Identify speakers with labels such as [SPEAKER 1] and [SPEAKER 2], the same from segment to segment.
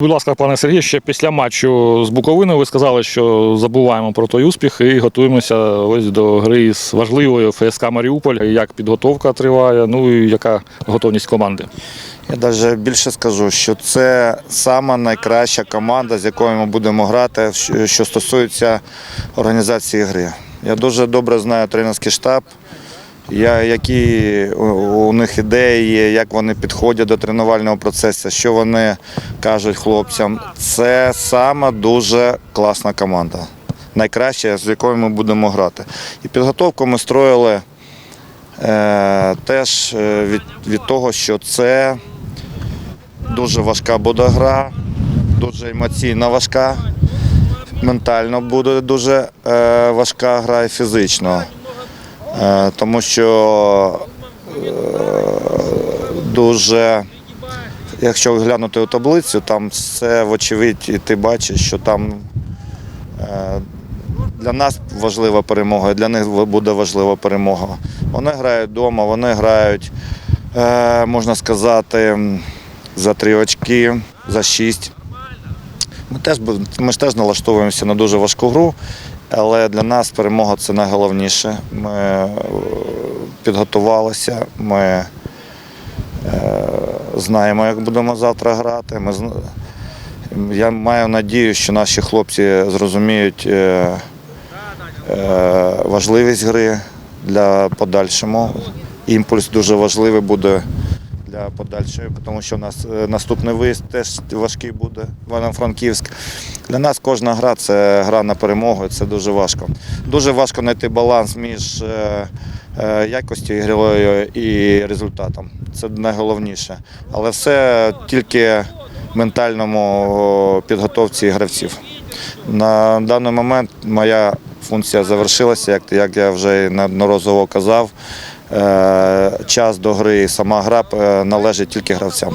[SPEAKER 1] Будь ласка, пане Сергій, ще після матчу з Буковиною ви сказали, що забуваємо про той успіх і готуємося ось до гри з важливою ФСК Маріуполь. Як підготовка триває, ну і яка готовність команди?
[SPEAKER 2] Я навіть більше скажу, що це сама найкраща команда, з якою ми будемо грати, що- стосується організації гри. Я дуже добре знаю тренерський штаб, які у, них ідеї є, як вони підходять до тренувального процесу, що вони кажуть хлопцям. Це сама дуже класна команда. Найкраща, з якою ми будемо грати. І підготовку ми строїли е, теж е, від, від того, що це дуже важка буде гра, дуже емоційна важка. Ментально буде дуже е, важка гра і фізично. Е, тому що е, дуже, якщо глянути у таблицю, там все вочевидь, і ти бачиш, що там е, для нас важлива перемога, і для них буде важлива перемога. Вони грають вдома, вони грають, можна сказати, за три очки, за шість. Ми теж, ми ж теж налаштовуємося на дуже важку гру, але для нас перемога це найголовніше. Ми е, підготувалися, ми е, знаємо, як будемо завтра грати. Я маю надію, що наші хлопці зрозуміють е, важливість гри для подальшому. Імпульс дуже важливий буде для подальшої, тому що у нас е, наступний виїзд теж важкий буде в Івано-Франківськ. Для нас кожна гра це гра на перемогу, це дуже важко. Дуже важко знайти баланс між е, е, ігровою і результатом. Це найголовніше. Але все тільки ментальному підготовці гравців. На даний момент моя функція завершилася, як я вже неодноразово казав. Е, час до гри, сама гра е, належить тільки гравцям.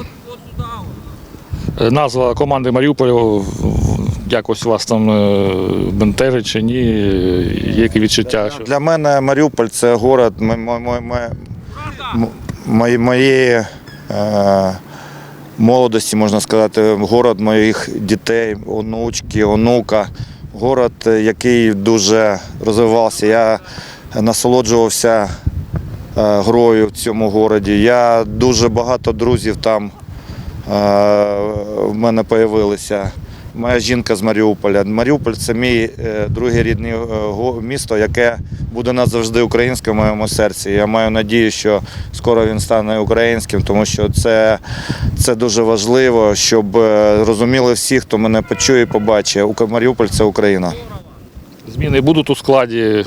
[SPEAKER 1] Е, Назва команди Маріуполь в- якось вас там бентежить чи ні? Які відчуття? Що...
[SPEAKER 2] Для мене Маріуполь це город мо- мо- мо- мо- моєї е, молодості, можна сказати, город моїх дітей, онучки, онука. Город, який дуже розвивався. Я насолоджувався грою в цьому городі. Я дуже багато друзів там е, в мене з'явилися. Моя жінка з Маріуполя. Маріуполь це мій е, другий рідний е, го- місто, яке буде назавжди українське в моєму серці. Я маю надію, що скоро він стане українським, тому що це, це дуже важливо, щоб е, розуміли всі, хто мене почує і побачить. Маріуполь це Україна.
[SPEAKER 1] Зміни будуть у складі.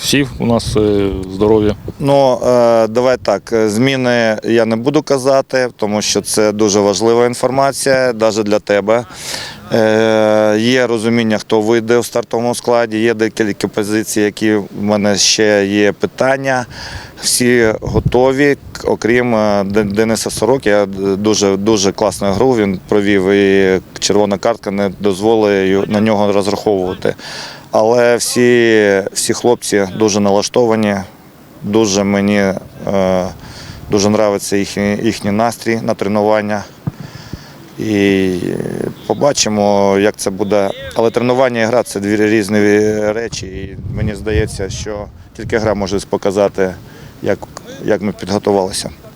[SPEAKER 1] Всі у нас е, здорові.
[SPEAKER 2] Ну, е, давай так. е, Зміни я не буду казати, тому що це дуже важлива інформація, навіть для тебе. Є розуміння, хто вийде у стартовому складі, є декілька позицій, які в мене ще є питання. Всі готові, окрім Дениса Сорок. Я дуже, дуже класну гру він провів і червона картка не дозволить на нього розраховувати. Але всі, всі хлопці дуже налаштовані, Дуже мені е, дуже подобається їхній, їхній настрій на тренування. І побачимо, як це буде. Але тренування і гра це дві різні речі. І мені здається, що тільки гра може показати, як, як ми підготувалися.